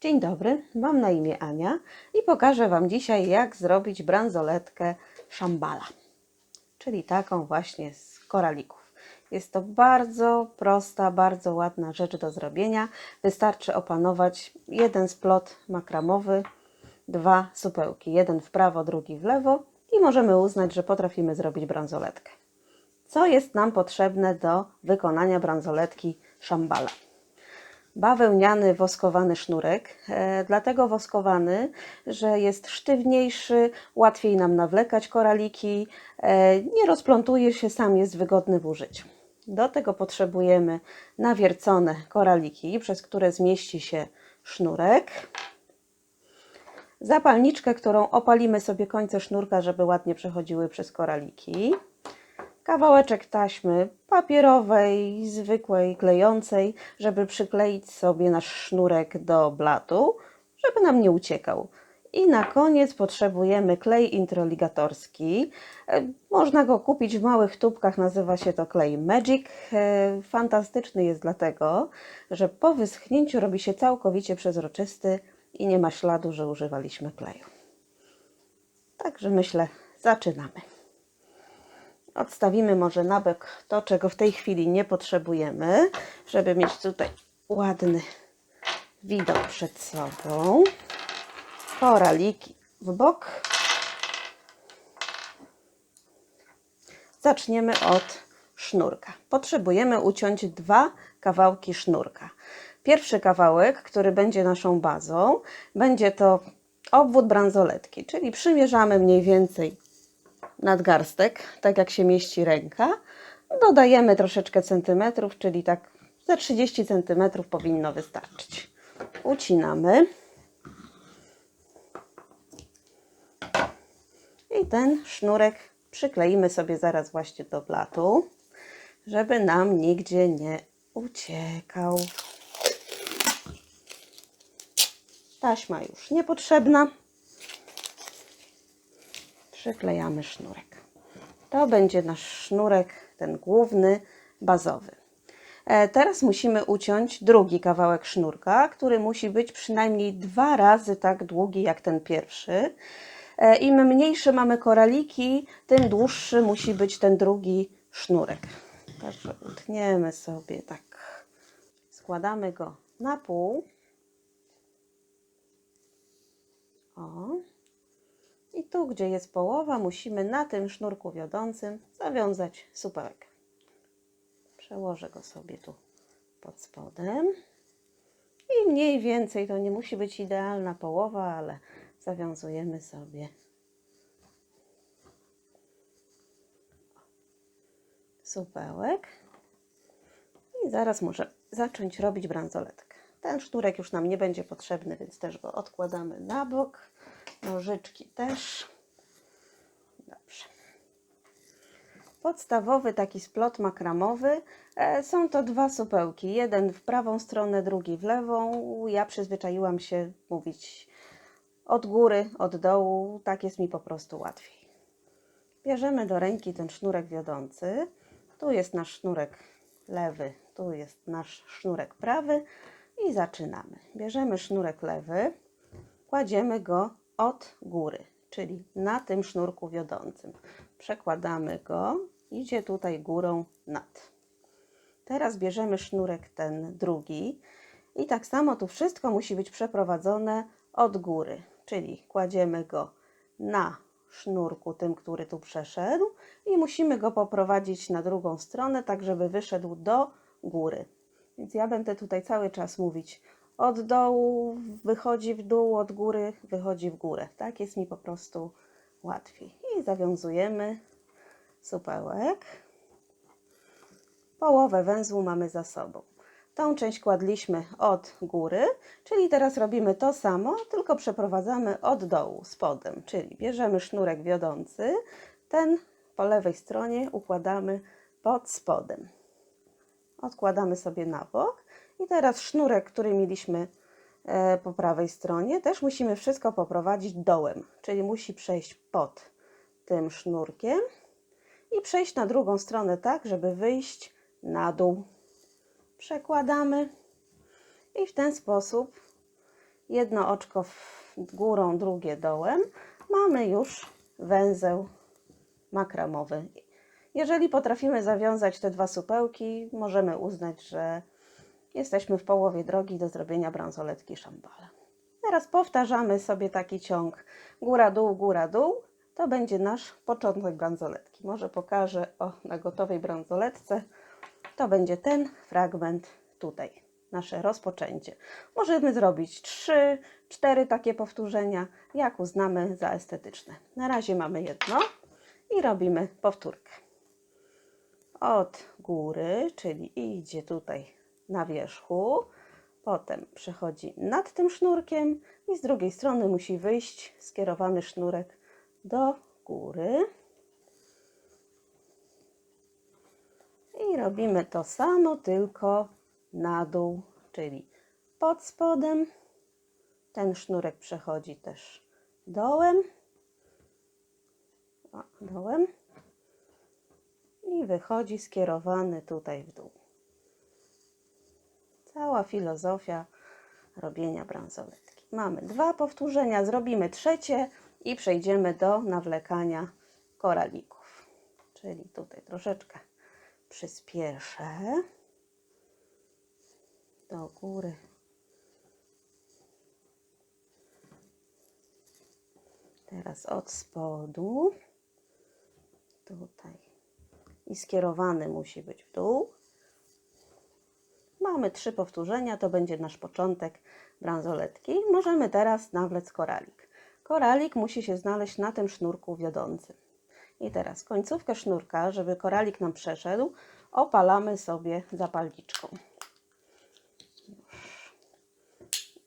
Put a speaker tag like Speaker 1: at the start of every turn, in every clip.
Speaker 1: Dzień dobry, mam na imię Ania i pokażę Wam dzisiaj, jak zrobić bransoletkę szambala, czyli taką właśnie z koralików. Jest to bardzo prosta, bardzo ładna rzecz do zrobienia. Wystarczy opanować jeden splot makramowy, dwa supełki, jeden w prawo, drugi w lewo i możemy uznać, że potrafimy zrobić bransoletkę. Co jest nam potrzebne do wykonania bransoletki szambala? Bawełniany woskowany sznurek, e, dlatego woskowany, że jest sztywniejszy, łatwiej nam nawlekać koraliki, e, nie rozplątuje się, sam jest wygodny w użyciu. Do tego potrzebujemy nawiercone koraliki, przez które zmieści się sznurek, zapalniczkę, którą opalimy sobie końce sznurka, żeby ładnie przechodziły przez koraliki kawałeczek taśmy papierowej, zwykłej, klejącej, żeby przykleić sobie nasz sznurek do blatu, żeby nam nie uciekał. I na koniec potrzebujemy klej introligatorski. E, Można go kupić w małych tubkach, nazywa się to klej Magic. E, Fantastyczny jest dlatego, że po wyschnięciu robi się całkowicie przezroczysty i nie ma śladu, że używaliśmy kleju. Także myślę, zaczynamy. Odstawimy może na bok to, czego w tej chwili nie potrzebujemy, żeby mieć tutaj ładny widok przed sobą. Koraliki w bok. Zaczniemy od sznurka. Potrzebujemy uciąć dwa kawałki sznurka. Pierwszy kawałek, który będzie naszą bazą, będzie to obwód bransoletki, czyli przymierzamy mniej więcej nadgarstek, tak jak się mieści ręka. Dodajemy troszeczkę centymetrów, czyli tak ze 30 centymetrów powinno wystarczyć. Ucinamy. I ten sznurek przykleimy sobie zaraz właśnie do blatu, żeby nam nigdzie nie uciekał. Taśma już niepotrzebna przyklejamy sznurek. To będzie nasz sznurek, ten główny, bazowy. E, Teraz musimy uciąć drugi kawałek sznurka, który musi być przynajmniej dwa razy tak długi jak ten pierwszy. E, Im mniejsze mamy koraliki, tym dłuższy musi być ten drugi sznurek. Także utniemy sobie tak. Składamy go na pół. O. I tu, gdzie jest połowa, musimy na tym sznurku wiodącym zawiązać supełek. Przełożę go sobie tu pod spodem. I mniej więcej, to nie musi być idealna połowa, ale zawiązujemy sobie supełek. I zaraz muszę zacząć robić bransoletkę. Ten sznurek już nam nie będzie potrzebny, więc też go odkładamy na bok. Nożyczki też. Dobrze. Podstawowy taki splot makramowy. E, Są to dwa supełki. Jeden w prawą stronę, drugi w lewą. Ja przyzwyczaiłam się mówić od góry, od dołu. Tak jest mi po prostu łatwiej. Bierzemy do ręki ten sznurek wiodący. Tu jest nasz sznurek lewy, tu jest nasz sznurek prawy i zaczynamy. Bierzemy sznurek lewy, kładziemy go od góry, czyli na tym sznurku wiodącym. Przekładamy go, idzie tutaj górą nad. Teraz bierzemy sznurek ten drugi i tak samo tu wszystko musi być przeprowadzone od góry, czyli kładziemy go na sznurku tym, który tu przeszedł i musimy go poprowadzić na drugą stronę, tak żeby wyszedł do góry. Więc ja będę tutaj cały czas mówić od dołu wychodzi w dół, od góry wychodzi w górę. Tak jest mi po prostu łatwiej. I zawiązujemy supełek. Połowę węzłu mamy za sobą. Tą część kładliśmy od góry, czyli teraz robimy to samo, tylko przeprowadzamy od dołu, spodem. Czyli bierzemy sznurek wiodący, ten po lewej stronie układamy pod spodem. Odkładamy sobie na bok i teraz sznurek, który mieliśmy e, po prawej stronie, też musimy wszystko poprowadzić dołem, czyli musi przejść pod tym sznurkiem i przejść na drugą stronę tak, żeby wyjść na dół. Przekładamy i w ten sposób jedno oczko górą, drugie dołem, mamy już węzeł makramowy. Jeżeli potrafimy zawiązać te dwa supełki, możemy uznać, że jesteśmy w połowie drogi do zrobienia bransoletki szambala. Teraz powtarzamy sobie taki ciąg góra-dół, góra-dół. To będzie nasz początek bransoletki. Może pokażę o, na gotowej bransoletce. To będzie ten fragment tutaj, nasze rozpoczęcie. Możemy zrobić 3, 4 takie powtórzenia, jak uznamy za estetyczne. Na razie mamy jedno i robimy powtórkę. Od góry, czyli idzie tutaj na wierzchu, potem przechodzi nad tym sznurkiem i z drugiej strony musi wyjść skierowany sznurek do góry. I robimy to samo, tylko na dół, czyli pod spodem. Ten sznurek przechodzi też dołem. O, dołem. I wychodzi skierowany tutaj w dół. Cała filozofia robienia bransoletki. Mamy dwa powtórzenia, zrobimy trzecie i przejdziemy do nawlekania koralików. Czyli tutaj troszeczkę przyspieszę do góry. Teraz od spodu, tutaj i skierowany musi być w dół. Mamy trzy powtórzenia, to będzie nasz początek bransoletki. Możemy teraz nawlec koralik. Koralik musi się znaleźć na tym sznurku wiodącym. I teraz końcówkę sznurka, żeby koralik nam przeszedł, opalamy sobie zapalniczką.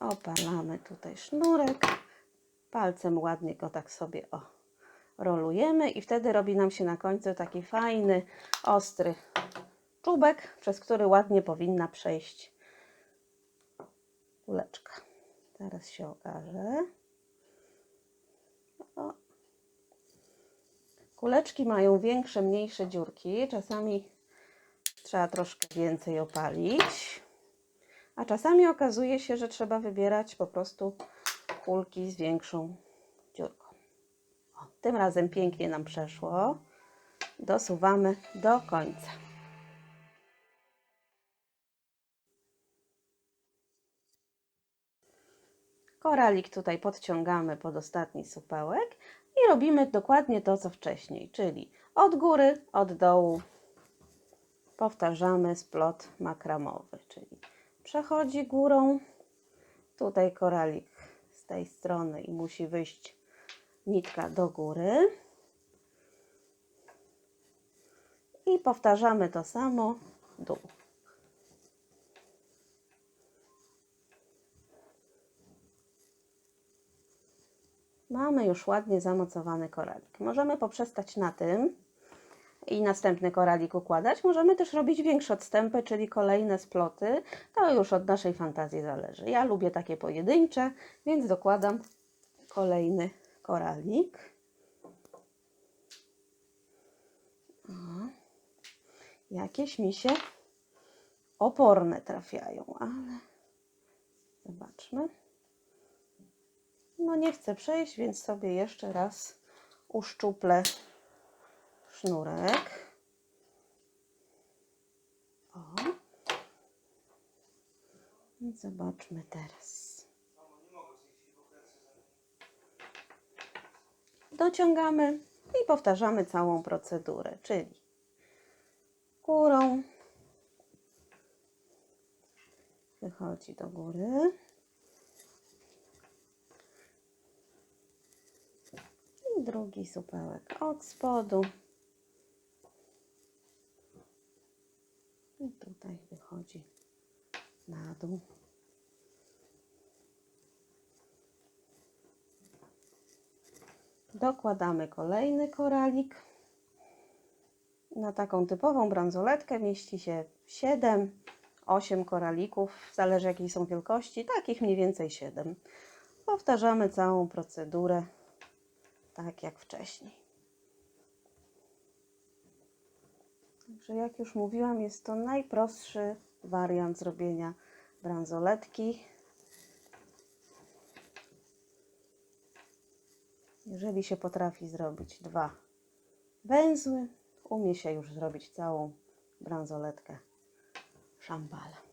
Speaker 1: Opalamy tutaj sznurek. Palcem ładnie go tak sobie o, rolujemy i wtedy robi nam się na końcu taki fajny, ostry czubek, przez który ładnie powinna przejść kuleczka. Teraz się okaże. O. Kuleczki mają większe, mniejsze dziurki. Czasami trzeba troszkę więcej opalić, a czasami okazuje się, że trzeba wybierać po prostu kulki z większą dziurką. O, tym razem pięknie nam przeszło. Dosuwamy do końca. Koralik tutaj podciągamy pod ostatni supełek i robimy dokładnie to, co wcześniej, czyli od góry, od dołu powtarzamy splot makramowy, czyli przechodzi górą, tutaj koralik z tej strony i musi wyjść nitka do góry i powtarzamy to samo dół. Mamy już ładnie zamocowany koralik. Możemy poprzestać na tym i następny koralik układać. Możemy też robić większe odstępy, czyli kolejne sploty. To już od naszej fantazji zależy. Ja lubię takie pojedyncze, więc dokładam kolejny koralik. O, jakieś mi się oporne trafiają, ale zobaczmy. No nie chcę przejść, więc sobie jeszcze raz uszczuplę sznurek. O. I zobaczmy teraz. Dociągamy i powtarzamy całą procedurę, czyli górą wychodzi do góry. I drugi supełek od spodu. I tutaj wychodzi na dół. Dokładamy kolejny koralik. Na taką typową bransoletkę mieści się 7, 8 koralików, zależy jakiej są wielkości, takich mniej więcej 7. Powtarzamy całą procedurę tak jak wcześniej. Także jak już mówiłam, jest to najprostszy wariant zrobienia bransoletki. Jeżeli się potrafi zrobić dwa węzły, umie się już zrobić całą bransoletkę szampala.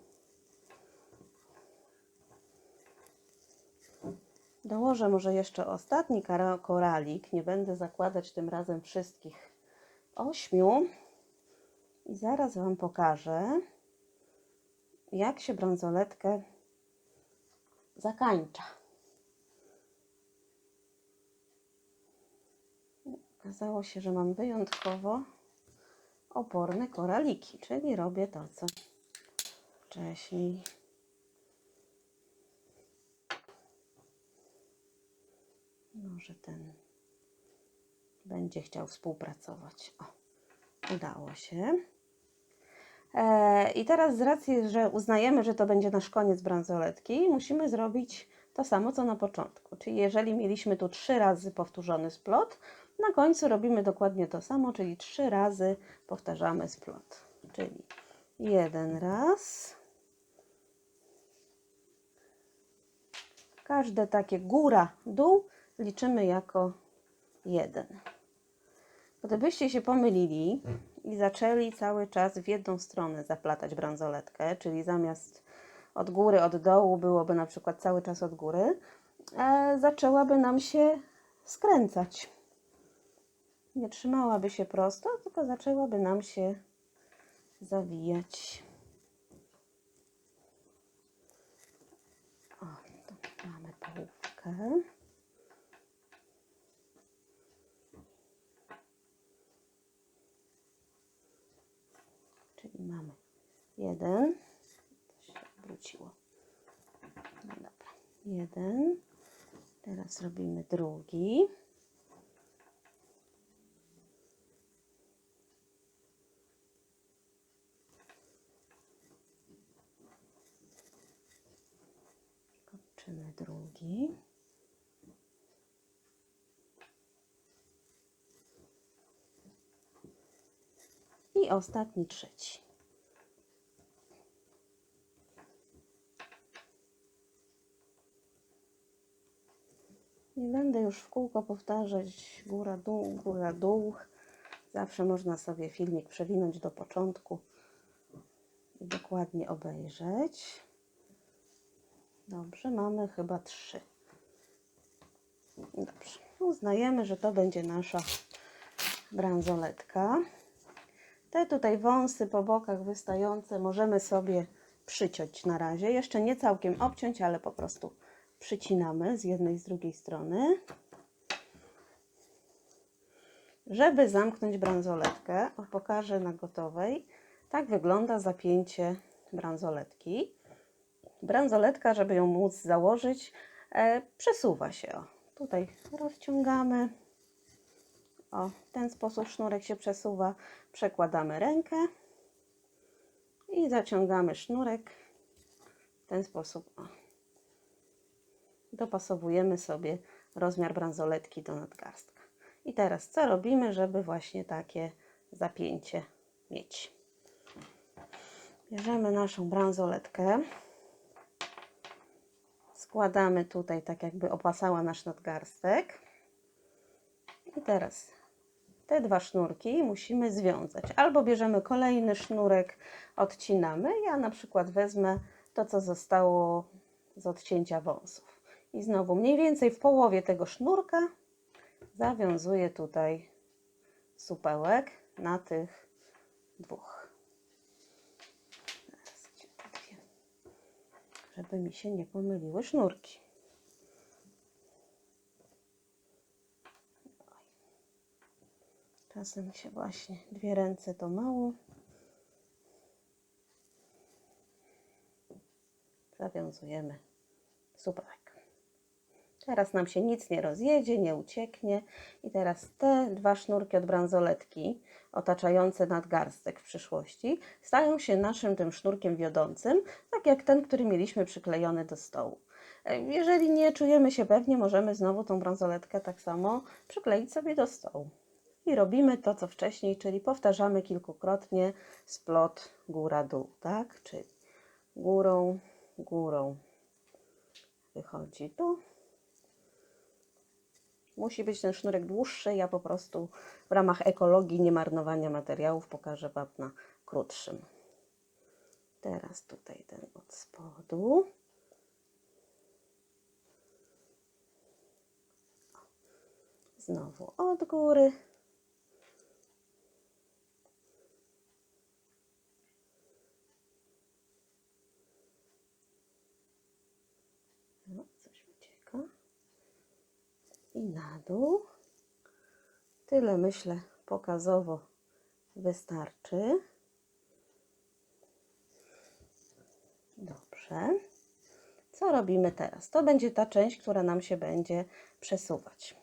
Speaker 1: Dołożę może jeszcze ostatni koralik. Nie będę zakładać tym razem wszystkich ośmiu. I zaraz Wam pokażę, jak się bransoletkę zakańcza. Okazało się, że mam wyjątkowo oporne koraliki, czyli robię to, co wcześniej. Może ten będzie chciał współpracować. O, udało się. E, I teraz z racji, że uznajemy, że to będzie nasz koniec bransoletki, musimy zrobić to samo, co na początku. Czyli jeżeli mieliśmy tu trzy razy powtórzony splot, na końcu robimy dokładnie to samo, czyli trzy razy powtarzamy splot. Czyli jeden raz. Każde takie góra, dół liczymy jako jeden. Gdybyście się pomylili i zaczęli cały czas w jedną stronę zaplatać bransoletkę, czyli zamiast od góry, od dołu byłoby na przykład cały czas od góry, e, zaczęłaby nam się skręcać. Nie trzymałaby się prosto, tylko zaczęłaby nam się zawijać. O, mamy połówkę. Czyli mamy jeden. To się obróciło. No dobra. Jeden. Teraz robimy drugi. Kończymy drugi. I ostatni trzeci. Nie będę już w kółko powtarzać góra, dół, góra, dół. Zawsze można sobie filmik przewinąć do początku i dokładnie obejrzeć. Dobrze, mamy chyba trzy. Dobrze, uznajemy, że to będzie nasza bransoletka. Te tutaj wąsy po bokach wystające możemy sobie przyciąć na razie. Jeszcze nie całkiem obciąć, ale po prostu przycinamy z jednej i z drugiej strony. Żeby zamknąć bransoletkę, pokażę na gotowej. Tak wygląda zapięcie bransoletki. Bransoletka, żeby ją móc założyć, e, przesuwa się. O, tutaj rozciągamy. O, w ten sposób sznurek się przesuwa. Przekładamy rękę i zaciągamy sznurek. W ten sposób o. dopasowujemy sobie rozmiar bransoletki do nadgarstka. I teraz co robimy, żeby właśnie takie zapięcie mieć? Bierzemy naszą bransoletkę, składamy tutaj tak jakby opasała nasz nadgarstek. I teraz te dwa sznurki musimy związać. Albo bierzemy kolejny sznurek, odcinamy. Ja na przykład wezmę to, co zostało z odcięcia wąsów. I znowu mniej więcej w połowie tego sznurka zawiązuję tutaj supełek na tych dwóch. Żeby mi się nie pomyliły sznurki. Czasem się właśnie dwie ręce to mało. Zawiązujemy supełek. Teraz nam się nic nie rozjedzie, nie ucieknie. I teraz te dwa sznurki od bransoletki otaczające nadgarstek w przyszłości stają się naszym tym sznurkiem wiodącym, tak jak ten, który mieliśmy przyklejony do stołu. Jeżeli nie czujemy się pewnie, możemy znowu tą bransoletkę tak samo przykleić sobie do stołu. I robimy to, co wcześniej, czyli powtarzamy kilkukrotnie splot góra-dół, tak? Czyli górą, górą wychodzi tu, Musi być ten sznurek dłuższy. Ja po prostu w ramach ekologii, nie marnowania materiałów pokażę Wam na krótszym. Teraz tutaj ten od spodu. Znowu od góry. I na dół. Tyle myślę pokazowo wystarczy. Dobrze. Co robimy teraz? To będzie ta część, która nam się będzie przesuwać.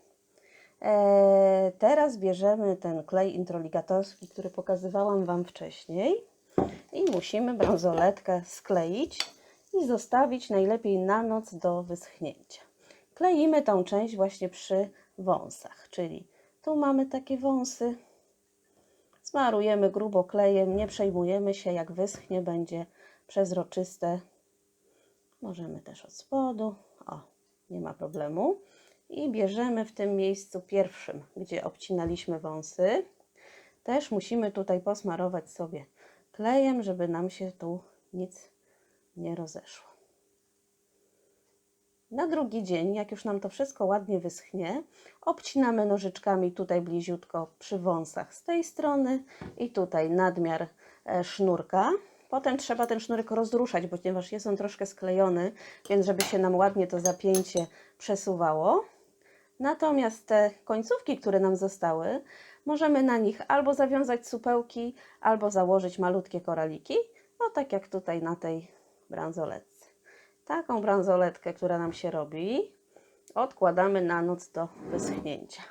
Speaker 1: Eee, teraz bierzemy ten klej introligatorski, który pokazywałam Wam wcześniej i musimy bransoletkę skleić i zostawić najlepiej na noc do wyschnięcia. Kleimy tą część właśnie przy wąsach, czyli tu mamy takie wąsy, smarujemy grubo klejem, nie przejmujemy się, jak wyschnie, będzie przezroczyste. Możemy też od spodu, o, nie ma problemu. I bierzemy w tym miejscu pierwszym, gdzie obcinaliśmy wąsy. Też musimy tutaj posmarować sobie klejem, żeby nam się tu nic nie rozeszło. Na drugi dzień, jak już nam to wszystko ładnie wyschnie, obcinamy nożyczkami tutaj bliziutko przy wąsach z tej strony i tutaj nadmiar e, sznurka. Potem trzeba ten sznurek rozruszać, ponieważ jest on troszkę sklejony, więc żeby się nam ładnie to zapięcie przesuwało. Natomiast te końcówki, które nam zostały, możemy na nich albo zawiązać supełki, albo założyć malutkie koraliki, no tak jak tutaj na tej bransoletce. Taką bransoletkę, która nam się robi, odkładamy na noc do wyschnięcia.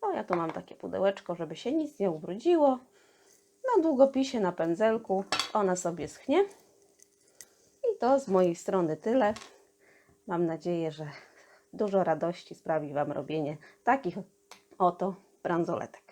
Speaker 1: O, ja tu mam takie pudełeczko, żeby się nic nie ubrudziło. Na długopisie, na pędzelku ona sobie schnie. I to z mojej strony tyle. Mam nadzieję, że dużo radości sprawi Wam robienie takich oto bransoletek.